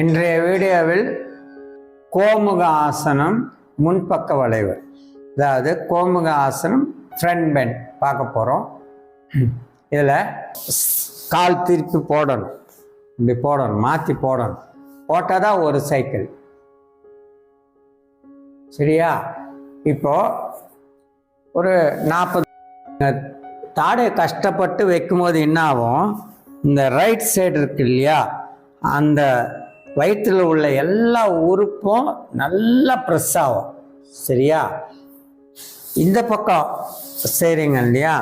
இன்றைய வீடியோவில் கோமுக ஆசனம் முன்பக்க வளைவு. அதாவது கோமுக ஆசனம் ஃப்ரண்ட் பெண்ட் பார்க்க போகிறோம் இதில் கால் திருப்பி போடணும். இப்படி போடணும் மாற்றி போடணும். போட்டால் தான் ஒரு சைக்கிள் சரியா? இப்போது ஒரு நாற்பது தாடையை கஷ்டப்பட்டு வைக்கும்போது என்ன ஆகும் இந்த ரைட் சைடு இருக்கு இல்லையா? அந்த வயிற்றில் உள்ள எல்லா உறுப்பும் நல்லா ப்ரெஸ் ஆகும். சரியா? இந்த பக்கம் செய்கிறீங்க இல்லையா?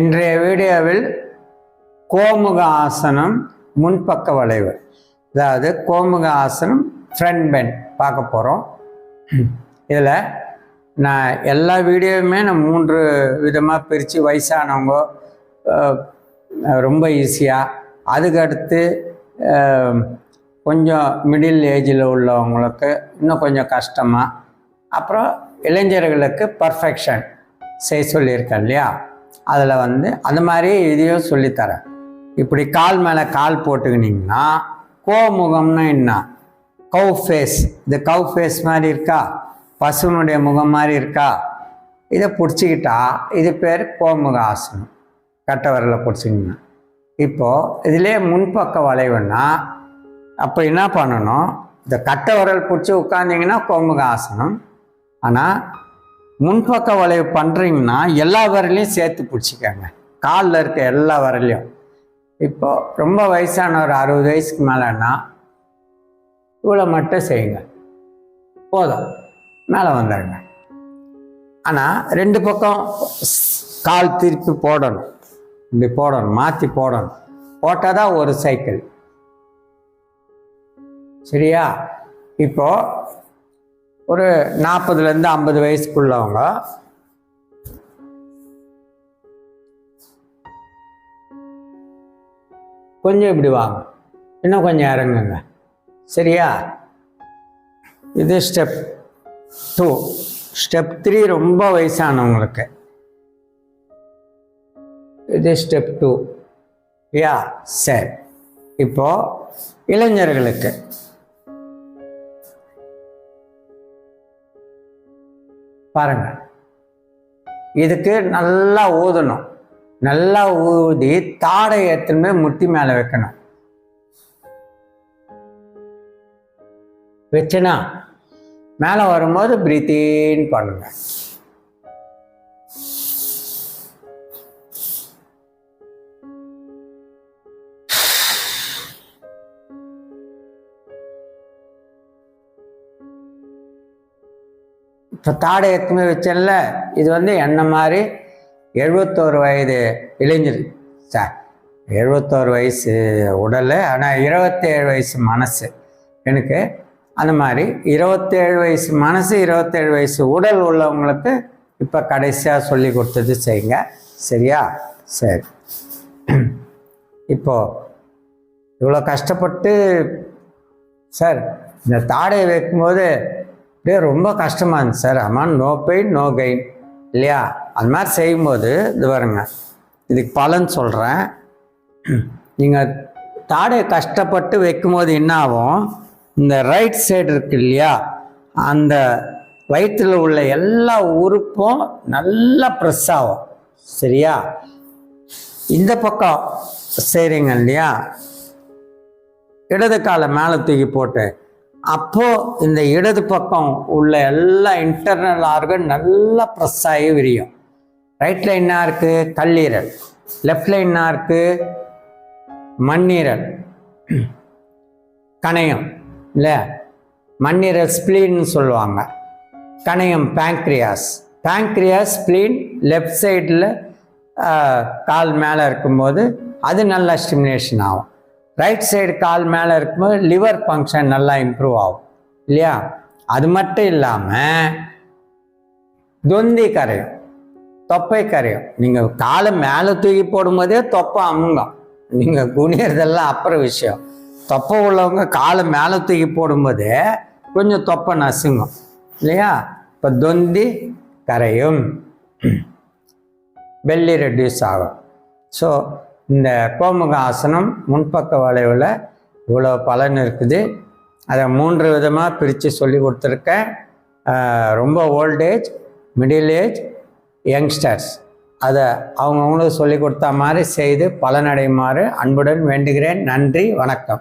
இன்றைய வீடியோவில் கோமுக ஆசனம் முன்பக்க வளைவு. அதாவது கோமுக ஆசனம் ஃப்ரண்ட் பெண்ட் பார்க்க போகிறோம் இதில் நான் எல்லா வீடியோவுமே நான் மூன்று விதமாக பிரித்து வயசானவங்க ரொம்ப ஈஸியாக அதுக்கடுத்து கொஞ்சம் மிடில் ஏஜில் உள்ளவங்களுக்கு இன்னும் கொஞ்சம் கஷ்டமாக அப்புறம் இளைஞர்களுக்கு பர்ஃபெக்ஷன் செய்ய சொல்லியிருக்கேன் இல்லையா? அதில் வந்து அந்த மாதிரி இதையும் சொல்லித்தரேன். இப்படி கால் மேலே கால் போட்டுக்கினீங்கன்னா கோமுகம்னா என்ன? கவ் ஃபேஸ் இந்த கவ் ஃபேஸ் மாதிரி இருக்கா? பசுனுடைய முகம் மாதிரி இருக்கா? இதை பிடிச்சிக்கிட்டா இது பேர் கோமுக ஆசனம் கட்டை விரலை பிடிச்சிங்கன்னா. இப்போது இதிலே முன்பக்க வளைவுன்னா அப்போ என்ன பண்ணணும்? இந்த கட்டை விரல் பிடிச்சி உட்காந்திங்கன்னா கோமுக ஆசனம் ஆனால் முன்பக்க வளைவு பண்ணுறீங்கன்னா எல்லா விரலையும் சேர்த்து பிடிச்சிக்கோங்க. காலில் இருக்க எல்லா விரலையும். இப்போ ரொம்ப வயசான ஒரு அறுபது வயசுக்கு மேலேன்னா இவ்வளோ மட்டும் செய்யுங்க. போதும். மேலே வந்துடுங்க. ஆனால் ரெண்டு பக்கம் கால் திருப்பி போடணும். இப்படி போடணும். மாற்றி போடணும். போட்டால் தான் ஒரு சைக்கிள் சரியா? இப்போ ஒரு நாற்பதுலேருந்து ஐம்பது வயசுக்குள்ளவங்க கொஞ்சம் இப்படி வாங்க. இன்னும் கொஞ்சம் இறங்குங்க. சரியா? இது ஸ்டெப் டூ ஸ்டெப் த்ரீ ரொம்ப வயசானவங்களுக்கு. இது ஸ்டெப் டூ யா சரி. இப்போ இளைஞர்களுக்கு. பாருங்க. இதுக்கு நல்லா ஊதணும். நல்லா ஊதி தாடை எடுத்துன்னு முட்டி மேலே வைக்கணும். வச்சுனா மேலே வரும்போது பிரீத்தின் பண்ணுங்க. இப்போ தாடை எத்துமே வச்சல இது வந்து என்ன மாதிரி? எழுபத்தோரு வயது இளைஞர். சார் எழுபத்தோரு வயசு உடல் ஆனால் இருபத்தேழு வயசு மனசு. எனக்கு அந்த மாதிரி இருபத்தேழு வயசு மனசு இருபத்தேழு வயசு உடல் உள்ளவங்களுக்கு இப்போ கடைசியாக சொல்லி கொடுத்தது செய்யுங்க. சரியா? சரி. இப்போ இவ்வளோ கஷ்டப்பட்டு சார் இந்த தாடையை வைக்கும்போது அப்படியே ரொம்ப கஷ்டமாக இருந்துச்சு சார். அம்மா நோ பெயின் நோ கெயின் இல்லையா? அது மாதிரி செய்யும்போது இது பாருங்க இதுக்கு பலன் சொல்கிறேன் நீங்கள் தாடையை கஷ்டப்பட்டு வைக்கும்போது என்ன ஆகும்? இந்த ரைட் சைடு இருக்கு இல்லையா? அந்த வயிற்றில் உள்ள எல்லா உறுப்பும் நல்லா ப்ரெஸ் ஆகும். சரியா? இந்த பக்கம் செய்கிறீங்க இல்லையா? இடது காலை மேலே தூக்கி போட்டு. அப்போது இந்த இடது பக்கம் உள்ள எல்லா இன்டர்னல் ஆர்கன் நல்லா ப்ரெஸ் ஆகி விரியும். ரைட் என்ன இருக்குது கல்லீரல் லெஃப்ட் என்ன இருக்குது மண்ணீரல். கணையம். இல்லை மண்ணீரல் ஸ்பிளீன்னு சொல்லுவாங்க. கணையம் பேங்க்ரியாஸ் பேங்க்ரியாஸ் ஸ்பிளீன் லெஃப்ட் சைடில் கால் மேலே இருக்கும்போது அது நல்லா ஸ்டிமுலேஷன் ஆகும். ரைட் சைடு கால் மேலே இருக்கும்போது லிவர் ஃபங்க்ஷன் நல்லா இம்ப்ரூவ் ஆகும். இல்லையா? அது மட்டும் இல்லாமல் தொந்தி கரையும் தொப்பை கரையும். நீங்கள் காலை மேலே தூக்கி போடும்போதே தொப்பை அமுங்கும். நீங்கள் குனியறதெல்லாம் அப்புறம் விஷயம். தொப்பை உள்ளவங்க காலை மேலே தூக்கி போடும்போதே கொஞ்சம் தொப்பை நசுங்கும். இல்லையா? இப்போ தொந்தி கரையும். பெல்லி ரெடியூஸ் ஆகும். ஸோ இந்த கோமுக ஆசனம் முன்பக்க வளைவில் இவ்வளோ பலன் இருக்குது. அதை மூன்று விதமாக பிரித்து சொல்லி கொடுத்துருக்கேன். ரொம்ப ஓல்டேஜ் மிடில் ஏஜ் யங்ஸ்டர்ஸ் அதை அவங்கவுங்களுக்கு சொல்லி கொடுத்த மாதிரி செய்து பலனடையுமாறு அன்புடன் வேண்டுகிறேன். நன்றி வணக்கம்.